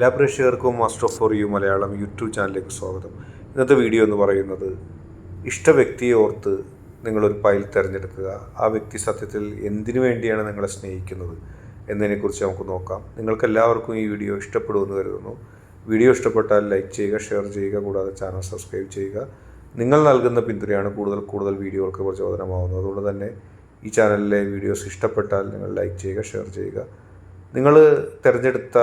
എല്ലാ പ്രേക്ഷകർക്കും master for you Malayalam YouTube ചാനലിലേക്ക് സ്വാഗതം. ഇന്നത്തെ വീഡിയോ എന്ന് പറയുന്നത് ഇഷ്ട വ്യക്തിയെ ഓർത്ത് നിങ്ങളൊരു ഫയൽ തിരഞ്ഞെടുക്കുക. ആ വ്യക്തി സത്യത്തിൽ എന്തിനു വേണ്ടിയാണ് നിങ്ങളെ സ്നേഹിക്കുന്നത് എന്നതിനെക്കുറിച്ച് നമുക്ക് നോക്കാം. നിങ്ങൾക്ക് എല്ലാവർക്കും ഈ വീഡിയോ ഇഷ്ടപ്പെടുമെന്ന് കരുതുന്നു. വീഡിയോ ഇഷ്ടപ്പെട്ടാൽ ലൈക്ക് ചെയ്യുക ഷെയർ ചെയ്യുക കൂടാതെ ചാനൽ സബ്സ്ക്രൈബ് ചെയ്യുക. നിങ്ങൾ നൽകുന്ന പിന്തുണയാണ് കൂടുതൽ കൂടുതൽ വീഡിയോകൾക്ക് പ്രചോദനമാവുന്നത്. അതുകൊണ്ട് തന്നെ ഈ ചാനലിലെ വീഡിയോസ് ഇഷ്ടപ്പെട്ടാൽ നിങ്ങൾ ലൈക്ക് ചെയ്യുക ഷെയർ ചെയ്യുക. നിങ്ങൾ തിരഞ്ഞെടുത്ത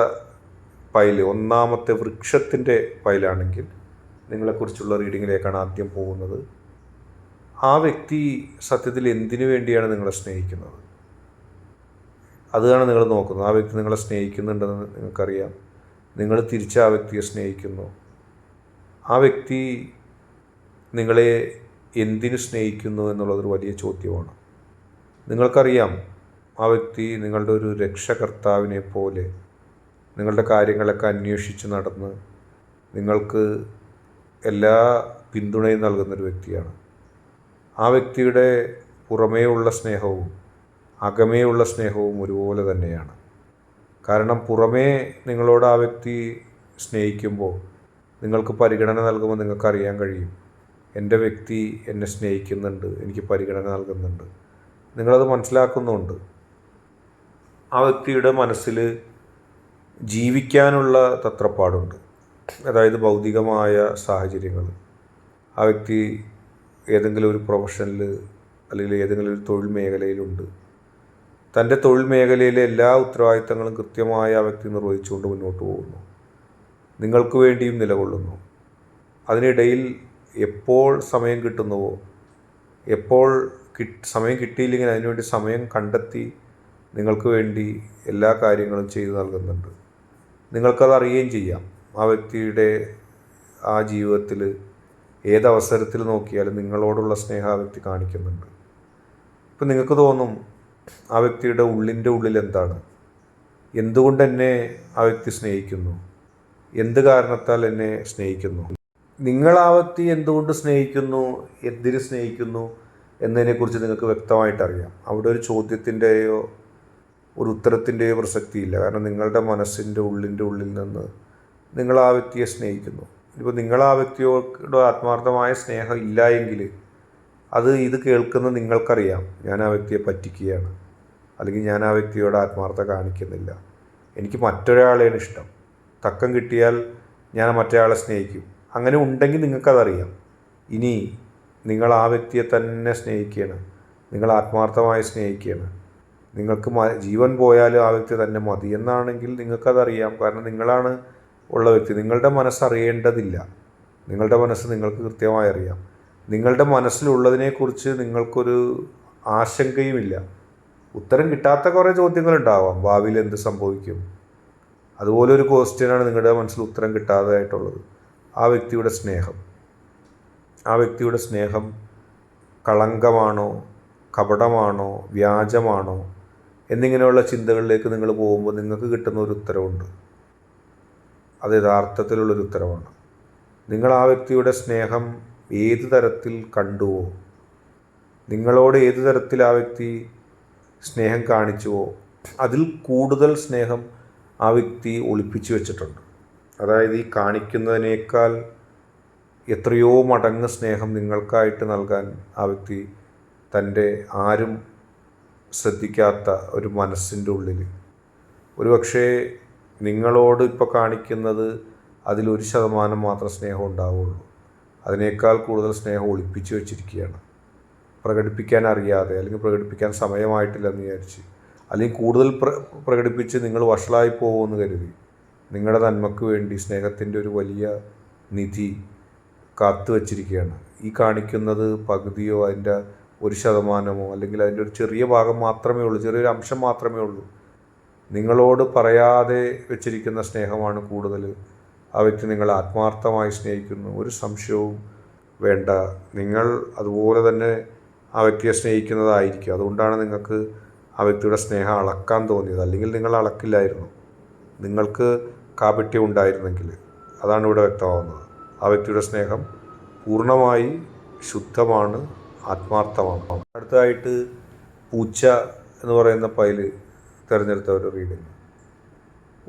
ഫയൽ ഒന്നാമത്തെ വൃക്ഷത്തിന്റെ പൈലാണെങ്കിൽ നിങ്ങളെക്കുറിച്ചുള്ള റീഡിങ്ങിലേക്കാണ് ആദ്യം പോകുന്നത്. ആ വ്യക്തി സത്യത്തിൽ എന്തിനു വേണ്ടിയാണ് നിങ്ങളെ സ്നേഹിക്കുന്നത്? അതാണ് നിങ്ങൾ നോക്കുന്നത് ആ വ്യക്തി നിങ്ങളെ സ്നേഹിക്കുന്നുണ്ടെന്ന് നിങ്ങൾക്കറിയാം. നിങ്ങൾ തിരിച്ച് ആ വ്യക്തിയെ സ്നേഹിക്കുന്നു. ആ വ്യക്തി നിങ്ങളെ എന്തിനു സ്നേഹിക്കുന്നു എന്നുള്ളതൊരു വലിയ ചോദ്യമാണ്. നിങ്ങൾക്കറിയാം ആ വ്യക്തി നിങ്ങളുടെ ഒരു രക്ഷകർത്താവിനെ പോലെ നിങ്ങളുടെ കാര്യങ്ങളൊക്കെ അന്വേഷിച്ച് നടന്ന് നിങ്ങൾക്ക് എല്ലാ പിന്തുണയും നൽകുന്നൊരു വ്യക്തിയാണ്. ആ വ്യക്തിയുടെ പുറമേയുള്ള സ്നേഹവും അകമേയുള്ള സ്നേഹവും ഒരുപോലെ തന്നെയാണ്. കാരണം പുറമേ നിങ്ങളോട് ആ വ്യക്തി സ്നേഹിക്കുമ്പോൾ നിങ്ങൾക്ക് പരിഗണന നൽകുമ്പോൾ നിങ്ങൾക്കറിയാൻ കഴിയും എന്റെ വ്യക്തി എന്നെ സ്നേഹിക്കുന്നുണ്ട് എനിക്ക് പരിഗണന നൽകുന്നുണ്ട്. നിങ്ങളത് മനസ്സിലാക്കുന്നുണ്ട് ആ വ്യക്തിയുടെ മനസ്സിൽ ജീവിക്കാനുള്ള തത്രപ്പാടുണ്ട്. അതായത് ഭൗതികമായ സാഹചര്യങ്ങൾ. ആ വ്യക്തി ഏതെങ്കിലും ഒരു പ്രൊഫഷനിൽ അല്ലെങ്കിൽ ഏതെങ്കിലും ഒരു തൊഴിൽ മേഖലയിലുണ്ട്. തന്റെ തൊഴിൽ മേഖലയിലെ എല്ലാ ഉത്തരവാദിത്തങ്ങളും കൃത്യമായി ആ വ്യക്തി നിർവഹിച്ചുകൊണ്ട് മുന്നോട്ട് പോകുന്നു. നിങ്ങൾക്ക് വേണ്ടിയും നിലകൊള്ളുന്നു. അതിനിടയിൽ എപ്പോൾ സമയം കിട്ടുന്നുവോ എപ്പോൾ സമയം കിട്ടിയില്ലെങ്കിൽ അതിനുവേണ്ടി സമയം കണ്ടെത്തി നിങ്ങൾക്ക് വേണ്ടി എല്ലാ കാര്യങ്ങളും ചെയ്തു നൽകുന്നുണ്ട്. നിങ്ങൾക്കത് അറിയുകയും ചെയ്യാം. ആ വ്യക്തിയുടെ ആ ജീവിതത്തിൽ ഏതവസരത്തിൽ നോക്കിയാലും നിങ്ങളോടുള്ള സ്നേഹം ആ വ്യക്തി കാണിക്കുന്നുണ്ട്. ഇപ്പം നിങ്ങൾക്ക് തോന്നും ആ വ്യക്തിയുടെ ഉള്ളിന്റെ ഉള്ളിൽ എന്താണ്? എന്തുകൊണ്ട് എന്നെ ആ വ്യക്തി സ്നേഹിക്കുന്നു? എന്ത് കാരണത്താൽ എന്നെ സ്നേഹിക്കുന്നു? നിങ്ങൾ ആ വ്യക്തി എന്തുകൊണ്ട് സ്നേഹിക്കുന്നു? എന്തിന് സ്നേഹിക്കുന്നു? എന്നതിനെക്കുറിച്ച് നിങ്ങൾക്ക് വ്യക്തമായിട്ടറിയാം. അവിടെ ഒരു ചോദ്യത്തിന്റെയോ ഒരു ഉത്തരത്തിന്റെ പ്രസക്തിയില്ല. കാരണം നിങ്ങളുടെ മനസ്സിന്റെ ഉള്ളിന്റെ ഉള്ളിൽ നിന്ന് നിങ്ങൾ ആ വ്യക്തിയെ സ്നേഹിക്കുന്നു. ഇപ്പോൾ നിങ്ങൾ ആ വ്യക്തിയോട് ആത്മാർത്ഥമായ സ്നേഹം ഇല്ല എങ്കിൽ അത് ഇത് കേൾക്കുന്ന നിങ്ങൾക്കറിയാം ഞാൻ ആ വ്യക്തിയെ പറ്റിക്കുകയാണ്. അല്ലെങ്കിൽ ഞാൻ ആ വ്യക്തിയോട് ആത്മാർത്ഥത കാണിക്കുന്നില്ല. എനിക്ക് മറ്റൊരാളെയാണ് ഇഷ്ടം. തക്കം കിട്ടിയാൽ ഞാൻ മറ്റൊരാളെ സ്നേഹിക്കും. അങ്ങനെ ഉണ്ടെങ്കിൽ നിങ്ങൾക്കതറിയാം. ഇനി നിങ്ങൾ ആ വ്യക്തിയെ തന്നെ സ്നേഹിക്കുകയാണ്. നിങ്ങൾ ആത്മാർത്ഥമായി സ്നേഹിക്കുകയാണ്. നിങ്ങൾക്ക് ജീവൻ പോയാലും ആ വ്യക്തി തന്നെ മതി എന്നാണെങ്കിൽ നിങ്ങൾക്കതറിയാം. കാരണം നിങ്ങളാണ് ഉള്ള വ്യക്തി. നിങ്ങളുടെ മനസ്സറിയേണ്ടതില്ല നിങ്ങളുടെ മനസ്സ് നിങ്ങൾക്ക് കൃത്യമായി അറിയാം. നിങ്ങളുടെ മനസ്സിലുള്ളതിനെക്കുറിച്ച് നിങ്ങൾക്കൊരു ആശങ്കയുമില്ല. ഉത്തരം കിട്ടാത്ത കുറേ ചോദ്യങ്ങളുണ്ടാവാം. ഭാവിയിൽ എന്ത് സംഭവിക്കും? അതുപോലെ ഒരു ക്വസ്റ്റ്യനാണ് നിങ്ങളുടെ മനസ്സിൽ ഉത്തരം കിട്ടാതായിട്ടുള്ളത്. ആ വ്യക്തിയുടെ സ്നേഹം. ആ വ്യക്തിയുടെ സ്നേഹം കളങ്കമാണോ? കപടമാണോ? വ്യാജമാണോ? എന്നിങ്ങനെയുള്ള ചിന്തകളിലേക്ക് നിങ്ങൾ പോകുമ്പോൾ നിങ്ങൾക്ക് കിട്ടുന്ന ഒരു ഉത്തരവുണ്ട്. അത് യഥാർത്ഥത്തിലുള്ളൊരു ഉത്തരവാണ്. നിങ്ങൾ ആ വ്യക്തിയുടെ സ്നേഹം ഏത് തരത്തിൽ കണ്ടുവോ നിങ്ങളോട് ഏത് തരത്തിൽ ആ വ്യക്തി സ്നേഹം കാണിച്ചുവോ അതിൽ കൂടുതൽ സ്നേഹം ആ വ്യക്തി ഒളിപ്പിച്ചു വെച്ചിട്ടുണ്ട്. അതായത് ഈ കാണിക്കുന്നതിനേക്കാൾ എത്രയോ മടങ്ങ് സ്നേഹം നിങ്ങൾക്കായിട്ട് നൽകാൻ ആ വ്യക്തി തന്റെ ആരും ശ്രദ്ധിക്കാത്ത ഒരു മനസ്സിന്റെ ഉള്ളിൽ ഒരുപക്ഷേ നിങ്ങളോട് ഇപ്പോൾ കാണിക്കുന്നത് അതിലൊരു ശതമാനം മാത്രം സ്നേഹം ഉണ്ടാവുള്ളൂ. അതിനേക്കാൾ കൂടുതൽ സ്നേഹം ഒളിപ്പിച്ചു വെച്ചിരിക്കുകയാണ്. പ്രകടിപ്പിക്കാൻ അറിയാതെ അല്ലെങ്കിൽ പ്രകടിപ്പിക്കാൻ സമയമായിട്ടില്ലെന്ന് വിചാരിച്ച് അല്ലെങ്കിൽ കൂടുതൽ പ്ര പ്രകടിപ്പിച്ച് നിങ്ങൾ വഷളായി പോകുമെന്ന് കരുതി നിങ്ങളുടെ നന്മക്ക് വേണ്ടി സ്നേഹത്തിന്റെ ഒരു വലിയ നിധി കാത്തു വച്ചിരിക്കുകയാണ് ഈ കാണിക്കുന്നത് പകുതിയോ അതിന്റെ ഒരു ശതമാനമോ അല്ലെങ്കിൽ അതിന്റെ ഒരു ചെറിയ ഭാഗം മാത്രമേ ഉള്ളൂ ചെറിയൊരു അംശം മാത്രമേ ഉള്ളൂ. നിങ്ങളോട് പറയാതെ വെച്ചിരിക്കുന്ന സ്നേഹമാണ് കൂടുതൽ. ആ വ്യക്തി നിങ്ങളെ ആത്മാർത്ഥമായി സ്നേഹിക്കുന്നു. ഒരു സംശയവും വേണ്ട. നിങ്ങൾ അതുപോലെ തന്നെ ആ വ്യക്തിയെ സ്നേഹിക്കുന്നതായിരിക്കും. അതുകൊണ്ടാണ് നിങ്ങൾക്ക് ആ വ്യക്തിയുടെ സ്നേഹം അളക്കാൻ തോന്നിയത്. അല്ലെങ്കിൽ നിങ്ങൾ അളക്കില്ലായിരുന്നു. നിങ്ങൾക്ക് കാപട്യം ഉണ്ടായിരുന്നെങ്കിൽ അതാണ് ഇവിടെ വ്യക്തമാവുന്നത്. ആ വ്യക്തിയുടെ സ്നേഹം പൂർണമായി ശുദ്ധമാണ്. ആത്മാർത്ഥമാണ്. അടുത്തതായിട്ട് പൂച്ച എന്ന് പറയുന്ന പൈൽ തിരഞ്ഞെടുത്ത ഒരു റീഡിങ്.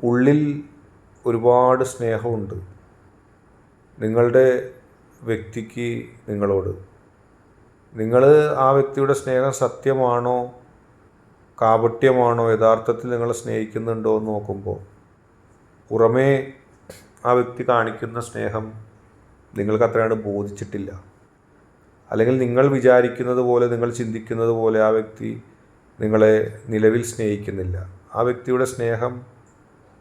ഉള്ളിൽ ഒരുപാട് സ്നേഹമുണ്ട്. നിങ്ങളുടെ വ്യക്തിക്ക് നിങ്ങളോട്. നിങ്ങൾ ആ വ്യക്തിയുടെ സ്നേഹം സത്യമാണോ? കാപട്യമാണോ? യഥാർത്ഥത്തിൽ നിങ്ങളെ സ്നേഹിക്കുന്നുണ്ടോ എന്ന് നോക്കുമ്പോൾ പുറമേ ആ വ്യക്തി കാണിക്കുന്ന സ്നേഹം നിങ്ങൾക്ക് അത്രയാണ് ബോധിച്ചിട്ടില്ല. അല്ലെങ്കിൽ നിങ്ങൾ വിചാരിക്കുന്നത് പോലെ നിങ്ങൾ ചിന്തിക്കുന്നത് പോലെ ആ വ്യക്തി നിങ്ങളെ നിലവിൽ സ്നേഹിക്കുന്നില്ല. ആ വ്യക്തിയുടെ സ്നേഹം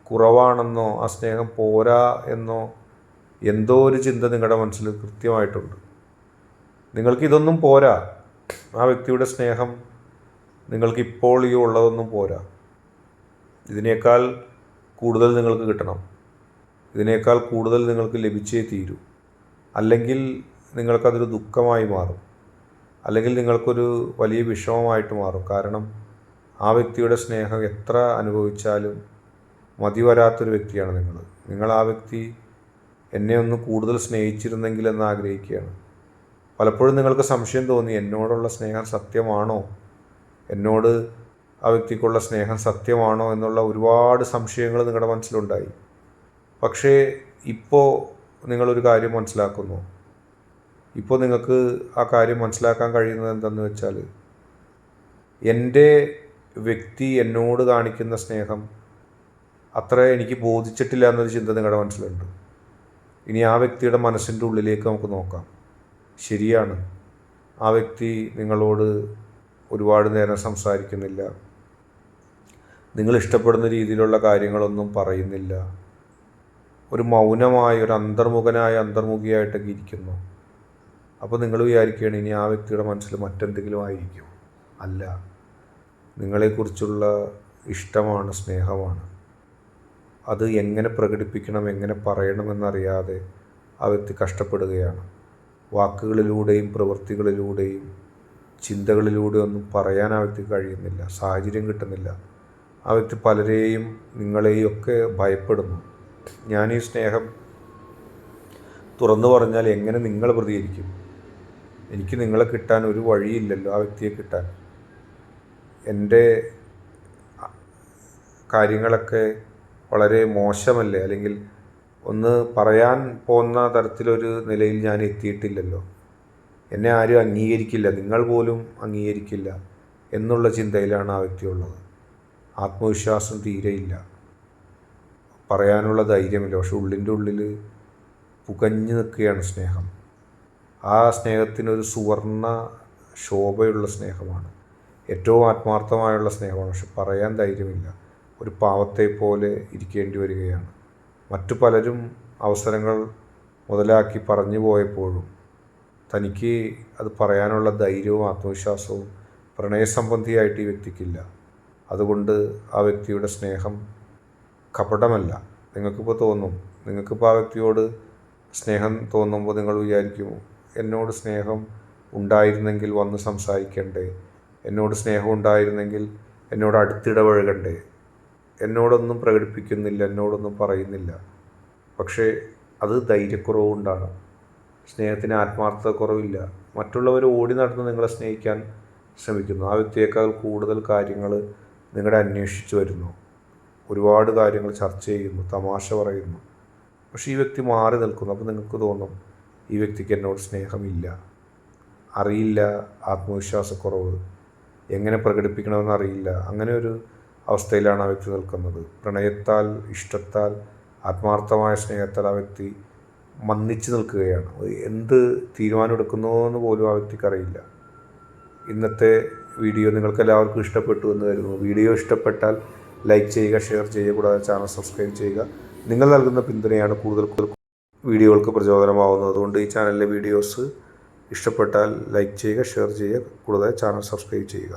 കുറവാണെന്നോ ആ സ്നേഹം പോരാ എന്നോ എന്തോ ഒരു ചിന്ത നിങ്ങളുടെ മനസ്സിൽ കൃത്യമായിട്ടുണ്ട്. നിങ്ങൾക്കിതൊന്നും പോരാ. ആ വ്യക്തിയുടെ സ്നേഹം നിങ്ങൾക്ക് ഇപ്പോൾ ഈ ഉള്ളതൊന്നും പോരാ. ഇതിനേക്കാൾ കൂടുതൽ നിങ്ങൾക്ക് കിട്ടണം. ഇതിനേക്കാൾ കൂടുതൽ നിങ്ങൾക്ക് ലഭിച്ചേ തീരൂ. അല്ലെങ്കിൽ നിങ്ങൾക്കതൊരു ദുഃഖമായി മാറും. അല്ലെങ്കിൽ നിങ്ങൾക്കൊരു വലിയ വിഷമമായിട്ട് മാറും. കാരണം ആ വ്യക്തിയുടെ സ്നേഹം എത്ര അനുഭവിച്ചാലും മതി വരാത്തൊരു വ്യക്തിയാണ് നിങ്ങൾ. നിങ്ങൾ ആ വ്യക്തി എന്നെ ഒന്ന് കൂടുതൽ സ്നേഹിച്ചിരുന്നെങ്കിൽ എന്ന് ആഗ്രഹിക്കുകയാണ്. പലപ്പോഴും നിങ്ങൾക്ക് സംശയം തോന്നി എന്നോടുള്ള സ്നേഹം സത്യമാണോ? എന്നോട് ആ വ്യക്തിക്കുള്ള സ്നേഹം സത്യമാണോ എന്നുള്ള ഒരുപാട് സംശയങ്ങൾ നിങ്ങളുടെ മനസ്സിലുണ്ടായി. പക്ഷേ ഇപ്പോൾ നിങ്ങളൊരു കാര്യം മനസ്സിലാക്കുന്നു. ഇപ്പോൾ നിങ്ങൾക്ക് ആ കാര്യം മനസ്സിലാക്കാൻ കഴിയുന്നത് എന്തെന്ന് വെച്ചാൽ എന്റെ വ്യക്തി എന്നോട് കാണിക്കുന്ന സ്നേഹം അത്ര എനിക്ക് ബോധിച്ചിട്ടില്ല എന്നൊരു ചിന്ത നിങ്ങളുടെ മനസ്സിലുണ്ട്. ഇനി ആ വ്യക്തിയുടെ മനസ്സിന്റെ ഉള്ളിലേക്ക് നമുക്ക് നോക്കാം. ശരിയാണ്. ആ വ്യക്തി നിങ്ങളോട് ഒരുപാട് നേരം സംസാരിക്കുന്നില്ല. നിങ്ങൾ ഇഷ്ടപ്പെടുന്ന രീതിയിലുള്ള കാര്യങ്ങളൊന്നും പറയുന്നില്ല. ഒരു മൗനമായ ഒരു അന്തർമുഖനായ അന്തർമുഖിയായിട്ടൊക്കെ ഇരിക്കുന്നു. അപ്പോൾ നിങ്ങൾ വിചാരിക്കുകയാണ് ഇനി ആ വ്യക്തിയുടെ മനസ്സിൽ മറ്റെന്തെങ്കിലും ആയിരിക്കും. അല്ല നിങ്ങളെക്കുറിച്ചുള്ള ഇഷ്ടമാണ് സ്നേഹമാണ്. അത് എങ്ങനെ പ്രകടിപ്പിക്കണം എങ്ങനെ പറയണമെന്നറിയാതെ ആ വ്യക്തി കഷ്ടപ്പെടുകയാണ്. വാക്കുകളിലൂടെയും പ്രവൃത്തികളിലൂടെയും ചിന്തകളിലൂടെ ഒന്നും പറയാൻ ആ വ്യക്തിക്ക് കഴിയുന്നില്ല സാഹചര്യം കിട്ടുന്നില്ല. ആ വ്യക്തി പലരെയും നിങ്ങളെയും ഒക്കെ ഭയപ്പെടുന്നു. ഞാൻ ഈ സ്നേഹം തുറന്നു പറഞ്ഞാൽ എങ്ങനെ നിങ്ങൾ പ്രതികരിക്കും? എനിക്ക് നിങ്ങളെ കിട്ടാൻ ഒരു വഴിയില്ലല്ലോ ആ വ്യക്തിയെ കിട്ടാൻ. എന്റെ കാര്യങ്ങളൊക്കെ വളരെ മോശമല്ലേ? അല്ലെങ്കിൽ ഒന്ന് പറയാൻ പോകുന്ന തരത്തിലൊരു നിലയിൽ ഞാൻ എത്തിയിട്ടില്ലല്ലോ. എന്നെ ആരും അംഗീകരിക്കില്ല. നിങ്ങൾ പോലും അംഗീകരിക്കില്ല എന്നുള്ള ചിന്തയിലാണ് ആ വ്യക്തിയുള്ളത്. ആത്മവിശ്വാസം തീരെയില്ല പറയാനുള്ള ധൈര്യമില്ല. പക്ഷെ ഉള്ളിന്റെ ഉള്ളിൽ പുകഞ്ഞു നിൽക്കുകയാണ് സ്നേഹം. ആ സ്നേഹത്തിനൊരു സുവർണ ശോഭയുള്ള സ്നേഹമാണ്. ഏറ്റവും ആത്മാർത്ഥമായുള്ള സ്നേഹമാണ്. പക്ഷെ പറയാൻ ധൈര്യമില്ല. ഒരു പാവത്തെ പോലെ ഇരിക്കേണ്ടി വരികയാണ്. മറ്റു പലരും അവസരങ്ങൾ മുതലാക്കി പറഞ്ഞു പോയപ്പോഴും തനിക്ക് അത് പറയാനുള്ള ധൈര്യവും ആത്മവിശ്വാസവും പ്രണയസംബന്ധിയായിട്ട് ഈ വ്യക്തിക്കില്ല. അതുകൊണ്ട് ആ വ്യക്തിയുടെ സ്നേഹം കപടമല്ല. നിങ്ങൾക്കിപ്പോൾ തോന്നും. നിങ്ങൾക്കിപ്പോൾ ആ വ്യക്തിയോട് സ്നേഹം തോന്നുമ്പോൾ നിങ്ങൾ വിചാരിക്കും എന്നോട് സ്നേഹം ഉണ്ടായിരുന്നെങ്കിൽ വന്ന് സംസാരിക്കണ്ടേ. എന്നോട് സ്നേഹം ഉണ്ടായിരുന്നെങ്കിൽ എന്നോട് അടുത്തിടപഴകണ്ടേ. എന്നോടൊന്നും പ്രകടിപ്പിക്കുന്നില്ല എന്നോടൊന്നും പറയുന്നില്ല. പക്ഷേ അത് ധൈര്യക്കുറവ് കൊണ്ടാണ്. സ്നേഹത്തിന് ആത്മാർത്ഥത കുറവില്ല. മറ്റുള്ളവർ ഓടി നടന്ന് നിങ്ങളെ സ്നേഹിക്കാൻ ശ്രമിക്കുന്നു. ആ വ്യക്തിയേക്കാൾ കൂടുതൽ കാര്യങ്ങൾ നിങ്ങളെ അന്വേഷിച്ചു വരുന്നു. ഒരുപാട് കാര്യങ്ങൾ ചർച്ച ചെയ്യുന്നു തമാശ പറയുന്നു. പക്ഷേ ഈ വ്യക്തി മാറി നിൽക്കുന്നു. അപ്പോൾ നിങ്ങൾക്ക് തോന്നും ഈ വ്യക്തിക്ക് എന്നോട് സ്നേഹമില്ല. അറിയില്ല ആത്മവിശ്വാസക്കുറവ്. എങ്ങനെ പ്രകടിപ്പിക്കണമെന്ന് അറിയില്ല. അങ്ങനെ ഒരു അവസ്ഥയിലാണ് ആ വ്യക്തി നിൽക്കുന്നത്. പ്രണയത്താൽ ഇഷ്ടത്താൽ ആത്മാർത്ഥമായ സ്നേഹത്താൽ ആ വ്യക്തി മന്ദിച്ച് നിൽക്കുകയാണ്. എന്ത് തീരുമാനം എടുക്കുന്നതെന്ന് പോലും ആ വ്യക്തിക്കറിയില്ല ഇന്നത്തെ വീഡിയോ നിങ്ങൾക്ക് എല്ലാവർക്കും ഇഷ്ടപ്പെട്ടു എന്ന് കരുതുന്നു. വീഡിയോ ഇഷ്ടപ്പെട്ടാൽ ലൈക്ക് ചെയ്യുക ഷെയർ ചെയ്യുക കൂടാതെ ചാനൽ സബ്സ്ക്രൈബ് ചെയ്യുക. നിങ്ങൾ നൽകുന്ന പിന്തുണയാണ് കൂടുതൽ കൂടുതൽ വീഡിയോകൾക്ക് പ്രചോദനമാവുന്നത് അതുകൊണ്ട് ഈ ചാനലിലെ വീഡിയോസ് ഇഷ്ടപ്പെട്ടാൽ ലൈക്ക് ചെയ്യുക ഷെയർ ചെയ്യുക കൂടാതെ ചാനൽ സബ്സ്ക്രൈബ് ചെയ്യുക.